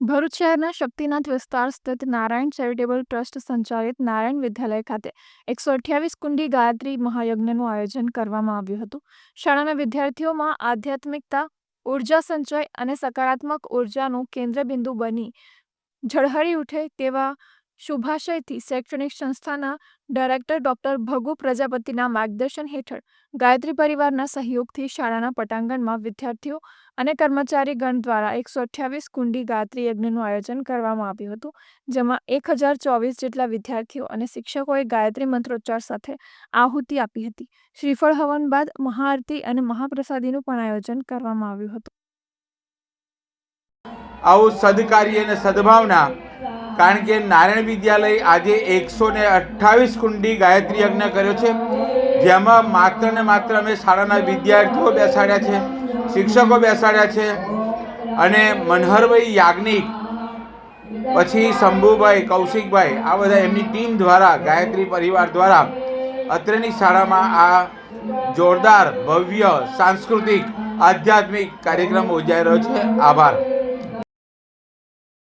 ભરૂચ શહેરના શક્તિનાથ વિસ્તાર સ્થિત નારાયણ ચેરિટેબલ ટ્રસ્ટ સંચાલિત નારાયણ વિદ્યાલય ખાતે એકસો અઠ્યાવીસ કુંડી ગાયત્રી મહાયજ્ઞનું આયોજન કરવામાં આવ્યું હતું. શાળાના વિદ્યાર્થીઓમાં આધ્યાત્મિકતા, ઊર્જા સંચય અને સકારાત્મક ઉર્જાનું કેન્દ્રબિંદુ બની ઝળહળી ઉઠે તેવા શુભાશયથી શૈક્ષણિક સંસ્થાના ડાયરેક્ટર ડોક્ટર ભગુ પ્રજાપતિના માર્ગદર્શન હેઠળ ગાયત્રી પરિવારના સહયોગથી શાળાના પટાંગણમાં વિદ્યાર્થીઓ અને કર્મચારીગણ દ્વારા એકસો અઠ્યાવીસ કુંડી ગાયત્રી યજ્ઞનું આયોજન કરવામાં આવ્યું હતું, જેમાં એક હજાર ચોવીસ જેટલા વિદ્યાર્થીઓ અને શિક્ષકોએ ગાયત્રી મંત્રોચ્ચાર સાથે આહુતિ આપી હતી. શ્રીફળ હવન બાદ મહાઆરતી અને મહાપ્રસાદીનું પણ આયોજન કરવામાં આવ્યું હતું. આવું સદકાર્ય અને સદભાવના કારણ કે નારાયણ વિદ્યાલય આજે એકસો ને અઠ્ઠાવીસ કુંડી ગાયત્રી યજ્ઞ કર્યો છે, જેમાં માત્ર ને માત્ર અમે શાળાના વિદ્યાર્થીઓ બેસાડ્યા છે, શિક્ષકો બેસાડ્યા છે અને મનહરભાઈ યાજ્ઞિક, પછી શંભુભાઈ, કૌશિકભાઈ, આ બધા એમની ટીમ દ્વારા, ગાયત્રી પરિવાર દ્વારા અત્રેની શાળામાં આ જોરદાર ભવ્ય સાંસ્કૃતિક, આધ્યાત્મિક કાર્યક્રમ યોજાઈ રહ્યો છે. આભાર.